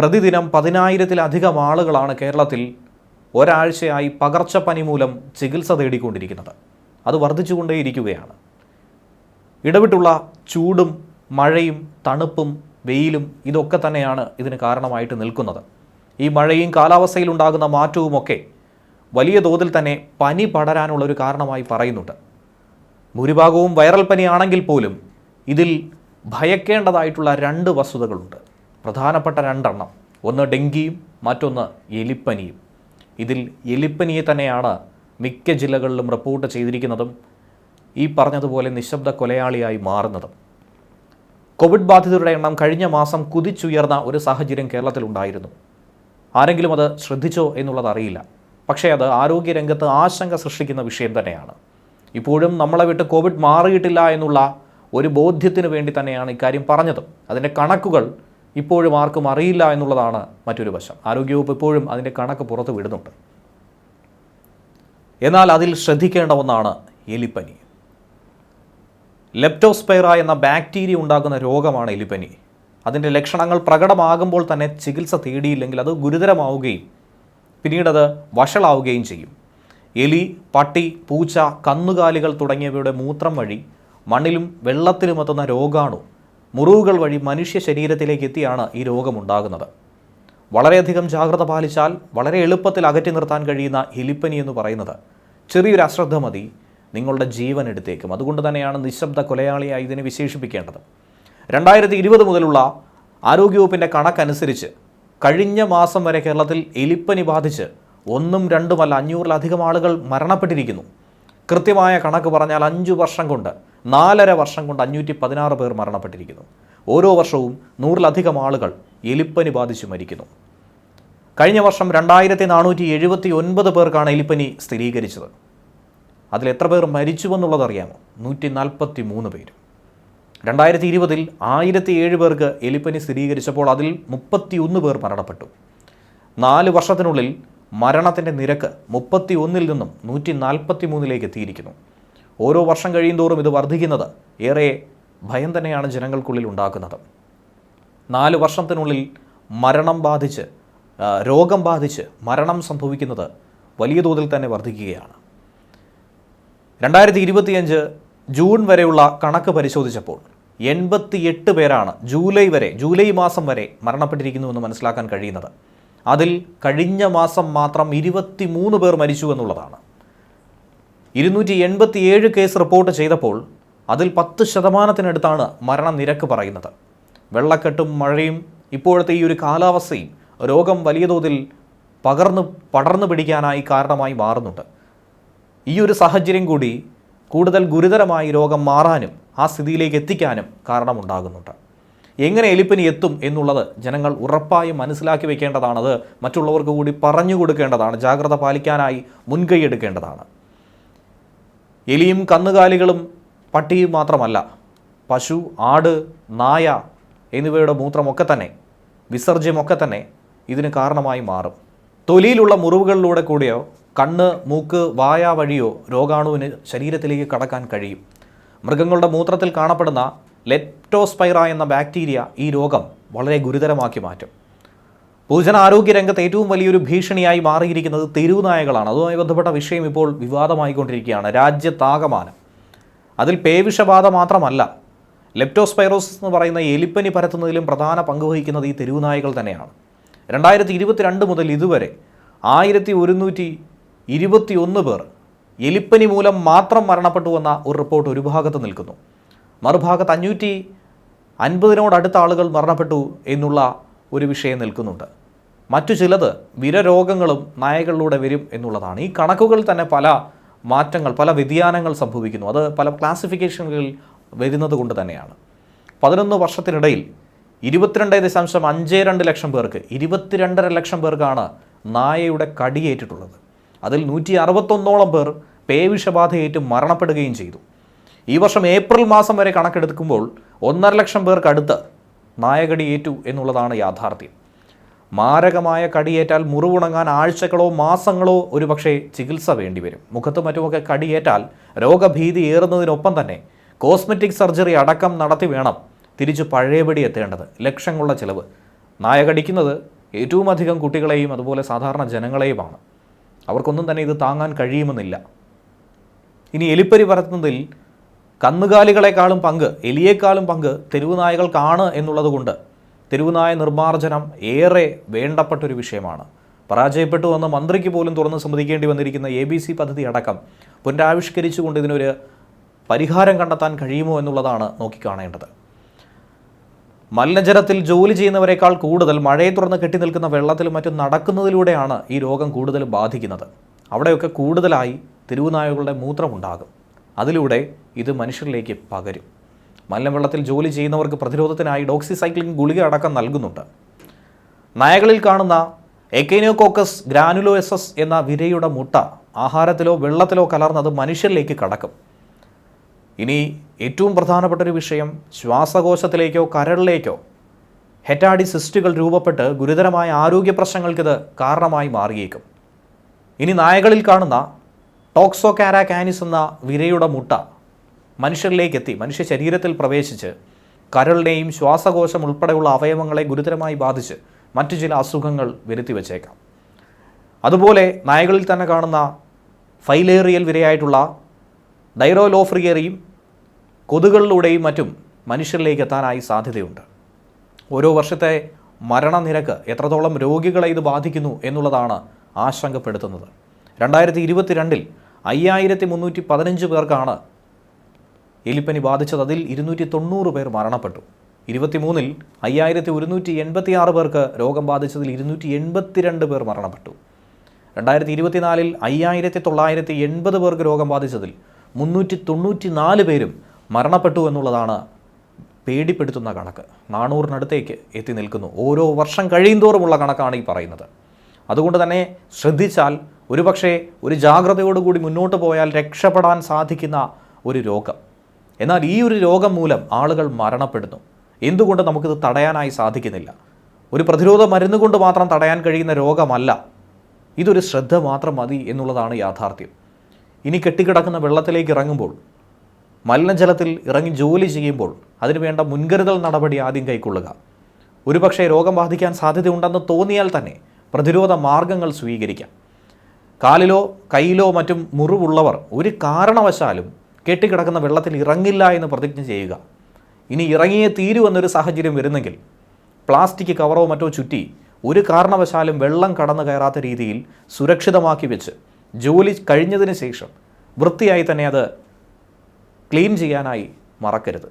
പ്രതിദിനം പതിനായിരത്തിലധികം ആളുകളാണ് കേരളത്തിൽ ഒരാഴ്ചയായി പകർച്ചപ്പനി മൂലം ചികിത്സ തേടിക്കൊണ്ടിരിക്കുന്നത്. അത് വർദ്ധിച്ചുകൊണ്ടേയിരിക്കുകയാണ്. ഇടവിട്ടുള്ള ചൂടും മഴയും തണുപ്പും വെയിലും ഇതൊക്കെ തന്നെയാണ് ഇതിന് കാരണമായിട്ട് നിൽക്കുന്നത്. ഈ മഴയും കാലാവസ്ഥയിൽ ഉണ്ടാകുന്ന മാറ്റവുമൊക്കെ വലിയ തോതിൽ തന്നെ പനി പടരാനുള്ളൊരു കാരണമായി പറയുന്നുണ്ട്. ഭൂരിഭാഗവും വൈറൽ പനിയാണെങ്കിൽ പോലും ഇതിൽ ഭയക്കേണ്ടതായിട്ടുള്ള രണ്ട് വസ്തുതകളുണ്ട്. പ്രധാനപ്പെട്ട രണ്ടെണ്ണം. ഒന്ന് ഡെങ്കിയും മറ്റൊന്ന് എലിപ്പനിയും. ഇതിൽ എലിപ്പനിയെ തന്നെയാണ് മിക്ക ജില്ലകളിലും റിപ്പോർട്ട് ചെയ്തിരിക്കുന്നതും ഈ പറഞ്ഞതുപോലെ നിശബ്ദ കൊലയാളിയായി മാറുന്നതും. കോവിഡ് ബാധിതരുടെ എണ്ണം കഴിഞ്ഞ മാസം കുതിച്ചുയർന്ന ഒരു സാഹചര്യം കേരളത്തിലുണ്ടായിരുന്നു. ആരെങ്കിലും അത് ശ്രദ്ധിച്ചോ എന്നുള്ളത് അറിയില്ല. പക്ഷേ അത് ആരോഗ്യരംഗത്ത് ആശങ്ക സൃഷ്ടിക്കുന്ന വിഷയം തന്നെയാണ്. ഇപ്പോഴും നമ്മളെ വിട്ട് കോവിഡ് മാറിയിട്ടില്ല എന്നുള്ള ഒരു ബോധ്യത്തിന് വേണ്ടി തന്നെയാണ് ഇക്കാര്യം പറഞ്ഞത്. അതിന്റെ കണക്കുകൾ ഇപ്പോഴും ആർക്കും അറിയില്ല എന്നുള്ളതാണ് മറ്റൊരു വശം. ആരോഗ്യവകുപ്പ് ഇപ്പോഴും അതിന്റെ കണക്ക് പുറത്ത് വിടുന്നുണ്ട്. എന്നാൽ അതിൽ ശ്രദ്ധിക്കേണ്ട ഒന്നാണ് എലിപ്പനി. ലെപ്റ്റോസ്പൈറ എന്ന ബാക്ടീരിയ ഉണ്ടാക്കുന്ന രോഗമാണ് എലിപ്പനി. അതിന്റെ ലക്ഷണങ്ങൾ പ്രകടമാകുമ്പോൾ തന്നെ ചികിത്സ തേടിയില്ലെങ്കിൽ അത് ഗുരുതരമാവുകയും പിന്നീടത് വഷളാവുകയും ചെയ്യും. എലി പട്ടി പൂച്ച കന്നുകാലികൾ തുടങ്ങിയവയുടെ മൂത്രം വഴി മണ്ണിലും വെള്ളത്തിലും എത്തുന്ന രോഗാണു. മുറിവുകൾ വഴി മനുഷ്യ ശരീരത്തിലേക്ക് എത്തിയാണ് ഈ രോഗമുണ്ടാകുന്നത്. വളരെയധികം ജാഗ്രത പാലിച്ചാൽ വളരെ എളുപ്പത്തിൽ അകറ്റി നിർത്താൻ കഴിയുന്ന എലിപ്പനി എന്ന് പറയുന്നത് ചെറിയൊരു അശ്രദ്ധ മതി നിങ്ങളുടെ ജീവൻ എടുത്തേക്കും. അതുകൊണ്ട് തന്നെയാണ് നിശബ്ദ കൊലയാളിയായി ഇതിനെ വിശേഷിപ്പിക്കേണ്ടത്. രണ്ടായിരത്തി ഇരുപത് മുതലുള്ള ആരോഗ്യവകുപ്പിന്റെ കണക്കനുസരിച്ച് കഴിഞ്ഞ മാസം വരെ കേരളത്തിൽ എലിപ്പനി ബാധിച്ച് ഒന്നും രണ്ടുമല്ല അഞ്ഞൂറിലധികം ആളുകൾ മരണപ്പെട്ടിരിക്കുന്നു. കൃത്യമായ കണക്ക് പറഞ്ഞാൽ അഞ്ചു വർഷം കൊണ്ട് നാലര വർഷം കൊണ്ട് അഞ്ഞൂറ്റി പതിനാറ് പേർ മരണപ്പെട്ടിരിക്കുന്നു. ഓരോ വർഷവും നൂറിലധികം ആളുകൾ എലിപ്പനി ബാധിച്ചു മരിക്കുന്നു. കഴിഞ്ഞ വർഷം രണ്ടായിരത്തി നാനൂറ്റി എഴുപത്തി ഒൻപത് പേർക്കാണ് എലിപ്പനി സ്ഥിരീകരിച്ചത്. അതിൽ എത്ര പേർ മരിച്ചുവെന്നുള്ളത് അറിയാമോ? നൂറ്റി നാൽപ്പത്തി മൂന്ന് പേര് രണ്ടായിരത്തി ഇരുപതിൽ ആയിരത്തി ഏഴ് പേർക്ക് എലിപ്പനി സ്ഥിരീകരിച്ചപ്പോൾ അതിൽ മുപ്പത്തി ഒന്ന് പേർ മരണപ്പെട്ടു. നാല് വർഷത്തിനുള്ളിൽ മരണത്തിന്റെ നിരക്ക് മുപ്പത്തി ഒന്നിൽ നിന്നും നൂറ്റി നാൽപ്പത്തി മൂന്നിലേക്ക് എത്തിയിരിക്കുന്നു. ഓരോ വർഷം കഴിയുന്തോറും ഇത് വർദ്ധിക്കുന്നത് ഏറെ ഭയം തന്നെയാണ് ജനങ്ങൾക്കുള്ളിൽ ഉണ്ടാക്കുന്നത്. നാല് വർഷത്തിനുള്ളിൽ മരണം ബാധിച്ച് രോഗം ബാധിച്ച് മരണം സംഭവിക്കുന്നത് വലിയ തോതിൽ തന്നെ വർദ്ധിക്കുകയാണ്. രണ്ടായിരത്തി ഇരുപത്തിയഞ്ച് ജൂൺ വരെയുള്ള കണക്ക് പരിശോധിച്ചപ്പോൾ എൺപത്തിയെട്ട് പേരാണ് ജൂലൈ വരെ ജൂലൈ മാസം വരെ മരണപ്പെട്ടിരിക്കുന്നുവെന്ന് മനസ്സിലാക്കാൻ കഴിയുന്നത്. അതിൽ കഴിഞ്ഞ മാസം മാത്രം ഇരുപത്തി മൂന്ന് പേർ മരിച്ചു എന്നുള്ളതാണ്. ഇരുന്നൂറ്റി എൺപത്തിയേഴ് കേസ് റിപ്പോർട്ട് ചെയ്തപ്പോൾ അതിൽ പത്ത് ശതമാനത്തിനടുത്താണ് മരണനിരക്ക് പറയുന്നത്. വെള്ളക്കെട്ടും മഴയും ഇപ്പോഴത്തെ ഈ ഒരു കാലാവസ്ഥയും രോഗം വലിയ തോതിൽ പകർന്നു പടർന്നു പിടിക്കാനായി കാരണമായി മാറുന്നുണ്ട്. ഈ ഒരു സാഹചര്യം കൂടി കൂടുതൽ ഗുരുതരമായി രോഗം മാറാനും ആ സ്ഥിതിയിലേക്ക് എത്തിക്കാനും കാരണമുണ്ടാകുന്നുണ്ട്. എങ്ങനെ എലിപ്പനി എത്തും എന്നുള്ളത് ജനങ്ങൾ ഉറപ്പായും മനസ്സിലാക്കി വെക്കേണ്ടതാണത്. മറ്റുള്ളവർക്ക് കൂടി പറഞ്ഞു കൊടുക്കേണ്ടതാണ്. ജാഗ്രത പാലിക്കാനായി മുൻകൈ എടുക്കേണ്ടതാണ്. എലിയും കന്നുകാലികളും പട്ടിയും മാത്രമല്ല പശു ആട് നായ എന്നിവയുടെ മൂത്രമൊക്കെ തന്നെ വിസർജ്യമൊക്കെ തന്നെ ഇതിന് കാരണമായി മാറും. തൊലിയിലുള്ള മുറിവുകളിലൂടെ കൂടിയോ കണ്ണ് മൂക്ക് വായ വഴിയോ രോഗാണുവിന് ശരീരത്തിലേക്ക് കടക്കാൻ കഴിയും. മൃഗങ്ങളുടെ മൂത്രത്തിൽ കാണപ്പെടുന്ന ലെപ്റ്റോസ്പൈറ എന്ന ബാക്ടീരിയ ഈ രോഗം വളരെ ഗുരുതരമാക്കി മാറ്റും. പൊതുജനാരോഗ്യ രംഗത്ത് ഏറ്റവും വലിയൊരു ഭീഷണിയായി മാറിയിരിക്കുന്നത് തെരുവുനായകളാണ് അതുമായി ബന്ധപ്പെട്ട വിഷയം ഇപ്പോൾ വിവാദമായിക്കൊണ്ടിരിക്കുകയാണ്. രാജ്യത്താകമാനം. അതിൽ പേവിഷബാധ മാത്രമല്ല ലെപ്റ്റോസ്പൈറോസിസ് എന്ന് പറയുന്ന എലിപ്പനി പരത്തുന്നതിലും പ്രധാന പങ്ക് വഹിക്കുന്നത് ഈ തെരുവുനായകൾ തന്നെയാണ്. രണ്ടായിരത്തി ഇരുപത്തിരണ്ട് മുതൽ ഇതുവരെ ആയിരത്തി ഒരുന്നൂറ്റി ഇരുപത്തി ഒന്ന് പേർ എലിപ്പനി മൂലം മാത്രം മരണപ്പെട്ടുവെന്ന ഒരു റിപ്പോർട്ട് ഒരു ഭാഗത്ത് നിൽക്കുന്നു. മറുഭാഗത്ത് അഞ്ഞൂറ്റി അൻപതിനോടടുത്ത ആളുകൾ മരണപ്പെട്ടു എന്നുള്ള ഒരു വിഷയം നിൽക്കുന്നുണ്ട്. മറ്റു ചിലത് വിരരോഗങ്ങളും നായകളിലൂടെ വരും എന്നുള്ളതാണ്. ഈ കണക്കുകൾ തന്നെ പല മാറ്റങ്ങൾ പല വ്യതിയാനങ്ങൾ സംഭവിക്കുന്നു. അത് പല ക്ലാസിഫിക്കേഷനുകളിൽ വരുന്നത് കൊണ്ട് തന്നെയാണ്. പതിനൊന്ന് വർഷത്തിനിടയിൽ ഇരുപത്തിരണ്ട് ദശാംശം അഞ്ച് രണ്ട് ലക്ഷം പേർക്ക് ഇരുപത്തിരണ്ടര ലക്ഷം പേർക്കാണ് നായയുടെ കടിയേറ്റിട്ടുള്ളത്. അതിൽ നൂറ്റി അറുപത്തൊന്നോളം പേർ പേവിഷബാധയേറ്റ് മരണപ്പെടുകയും ചെയ്തു. ഈ വർഷം ഏപ്രിൽ മാസം വരെ കണക്കെടുക്കുമ്പോൾ ഒന്നര ലക്ഷം പേർക്കടുത്ത് നായകടി ഏറ്റു എന്നുള്ളതാണ് യാഥാർത്ഥ്യം. മാരകമായ കടിയേറ്റാൽ മുറിവുണങ്ങാൻ ആഴ്ചകളോ മാസങ്ങളോ ഒരുപക്ഷെ ചികിത്സ വേണ്ടിവരും. മുഖത്തും മറ്റുമൊക്കെ കടിയേറ്റാൽ രോഗഭീതി ഏറുന്നതിനൊപ്പം തന്നെ കോസ്മെറ്റിക് സർജറി അടക്കം നടത്തി വേണം തിരിച്ചു പഴയപടി എത്തേണ്ടത്. ലക്ഷങ്ങളുടെ ചിലവ്. നായകടിക്കുന്നത് ഏറ്റവും അധികം കുട്ടികളെയും അതുപോലെ സാധാരണ ജനങ്ങളെയുമാണ്. അവർക്കൊന്നും തന്നെ ഇത് താങ്ങാൻ കഴിയുമെന്നില്ല. ഇനി എലിപ്പരി പരത്തുന്നതിൽ കന്നുകാലികളെക്കാളും പങ്ക് എലിയേക്കാളും പങ്ക് തെരുവ് നായകൾക്കാണ് എന്നുള്ളതുകൊണ്ട് തെരുവുനായ നിർമ്മാർജനം ഏറെ വേണ്ടപ്പെട്ടൊരു വിഷയമാണ്. പരാജയപ്പെട്ടു വന്ന മന്ത്രിക്ക് പോലും തുറന്ന് സമ്മതിക്കേണ്ടി വന്നിരിക്കുന്ന എ ബി സി പദ്ധതി അടക്കം പുനരാവിഷ്കരിച്ചുകൊണ്ട് ഇതിനൊരു പരിഹാരം കണ്ടെത്താൻ കഴിയുമോ എന്നുള്ളതാണ് നോക്കിക്കാണേണ്ടത്. മലിനജലത്തിൽ ജോലി ചെയ്യുന്നവരെക്കാൾ കൂടുതൽ മഴയെ തുറന്ന് കെട്ടി നിൽക്കുന്ന വെള്ളത്തിലും മറ്റും നടക്കുന്നതിലൂടെയാണ് ഈ രോഗം കൂടുതൽ ബാധിക്കുന്നത്. അവിടെയൊക്കെ കൂടുതലായി തെരുവുനായകളുടെ മൂത്രമുണ്ടാകും. അതിലൂടെ ഇത് മനുഷ്യരിലേക്ക് പകരും. മലിനവെള്ളത്തിൽ ജോലി ചെയ്യുന്നവർക്ക് പ്രതിരോധത്തിനായി ഡോക്സിസൈക്ലിൻ ഗുളിക അടക്കം നൽകുന്നുണ്ട്. നായകളിൽ കാണുന്ന എക്കൈനോകോക്കസ് ഗ്രാനുലോസസ് എന്ന വിരയുടെ മുട്ട ആഹാരത്തിലോ വെള്ളത്തിലോ കലർന്നത് മനുഷ്യരിലേക്ക് കടക്കും. ഇനി ഏറ്റവും പ്രധാനപ്പെട്ട ഒരു വിഷയം ശ്വാസകോശത്തിലേക്കോ കരളിലേക്കോ ഹെറ്റാഡി സിസ്റ്റുകൾ രൂപപ്പെട്ട് ഗുരുതരമായ ആരോഗ്യ പ്രശ്നങ്ങൾക്കിത് കാരണമായി മാറിയേക്കും. ഇനി നായകളിൽ കാണുന്ന ടോക്സോ കാനിസ് എന്ന വിരയുടെ മുട്ട മനുഷ്യരിലേക്ക് എത്തി മനുഷ്യ ശരീരത്തിൽ പ്രവേശിച്ച് കരളിനെയും ശ്വാസകോശം ഉൾപ്പെടെയുള്ള അവയവങ്ങളെ ഗുരുതരമായി ബാധിച്ച് മറ്റു ചില അസുഖങ്ങൾ വരുത്തി വച്ചേക്കാം അതുപോലെ നായകളിൽ തന്നെ കാണുന്ന ഫൈലേറിയൽ വിരയായിട്ടുള്ള ഡൈറോലോഫ്രിയറിയും കൊതുകളിലൂടെയും മറ്റും മനുഷ്യരിലേക്ക് എത്താനായി സാധ്യതയുണ്ട്. ഓരോ വർഷത്തെ മരണനിരക്ക് എത്രത്തോളം രോഗികളെ ഇത് ബാധിക്കുന്നു എന്നുള്ളതാണ് ആശങ്കപ്പെടുത്തുന്നത്. രണ്ടായിരത്തി ഇരുപത്തിരണ്ടിൽ അയ്യായിരത്തി മുന്നൂറ്റി പതിനഞ്ച് പേർക്കാണ് എലിപ്പനി ബാധിച്ചത് അതിൽ ഇരുന്നൂറ്റി തൊണ്ണൂറ് പേർ മരണപ്പെട്ടു. ഇരുപത്തിമൂന്നിൽ അയ്യായിരത്തി ഒരുന്നൂറ്റി എൺപത്തി ആറ് പേർക്ക് രോഗം ബാധിച്ചതിൽ ഇരുന്നൂറ്റി എൺപത്തിരണ്ട് പേർ മരണപ്പെട്ടു. രണ്ടായിരത്തി ഇരുപത്തിനാലിൽ അയ്യായിരത്തി തൊള്ളായിരത്തി എൺപത് പേർക്ക് രോഗം ബാധിച്ചതിൽ മുന്നൂറ്റി തൊണ്ണൂറ്റി നാല് പേരും മരണപ്പെട്ടു എന്നുള്ളതാണ് പേടിപ്പെടുത്തുന്ന കണക്ക്. നാനൂറിനടുത്തേക്ക് എത്തി നിൽക്കുന്നു. ഓരോ വർഷം കഴിയുന്തോറുമുള്ള കണക്കാണ് ഈ പറയുന്നത്. അതുകൊണ്ട് തന്നെ ശ്രദ്ധിച്ചാൽ ഒരുപക്ഷെ ഒരു ജാഗ്രതയോടുകൂടി മുന്നോട്ട് പോയാൽ രക്ഷപ്പെടാൻ സാധിക്കുന്ന ഒരു രോഗം. എന്നാൽ ഈ ഒരു രോഗം മൂലം ആളുകൾ മരണപ്പെടുന്നു. എന്തുകൊണ്ട് നമുക്കിത് തടയാനായി സാധിക്കുന്നില്ല? ഒരു പ്രതിരോധ മരുന്ന് കൊണ്ട് മാത്രം തടയാൻ കഴിയുന്ന രോഗമല്ല. ഇതൊരു ശ്രദ്ധ മാത്രം മതി എന്നുള്ളതാണ് യാഥാർത്ഥ്യം. ഇനി കെട്ടിക്കിടക്കുന്ന വെള്ളത്തിലേക്ക് ഇറങ്ങുമ്പോൾ മലിനജലത്തിൽ ഇറങ്ങി ജോലി ചെയ്യുമ്പോൾ അതിനുവേണ്ട മുൻകരുതൽ നടപടി ആദ്യം കൈക്കൊള്ളുക. ഒരുപക്ഷെ രോഗം ബാധിക്കാൻ സാധ്യതയുണ്ടെന്ന് തോന്നിയാൽ തന്നെ പ്രതിരോധ മാർഗങ്ങൾ സ്വീകരിക്കാം. കാലിലോ കയ്യിലോ മറ്റും മുറിവുള്ളവർ ഒരു കാരണവശാലും കെട്ടിക്കിടക്കുന്ന വെള്ളത്തിൽ ഇറങ്ങില്ല എന്ന് പ്രതിജ്ഞ ചെയ്യുക. ഇനി ഇറങ്ങിയേ തീരൂ എന്നൊരു സാഹചര്യം വരുന്നെങ്കിൽ പ്ലാസ്റ്റിക് കവറോ മറ്റോ ചുറ്റി ഒരു കാരണവശാലും വെള്ളം കടന്നു കയറാത്ത രീതിയിൽ സുരക്ഷിതമാക്കി വെച്ച് ജോലി കഴിഞ്ഞതിന് ശേഷം വൃത്തിയായി തന്നെ അത് ക്ലീൻ ചെയ്യാനായി മറക്കരുത്.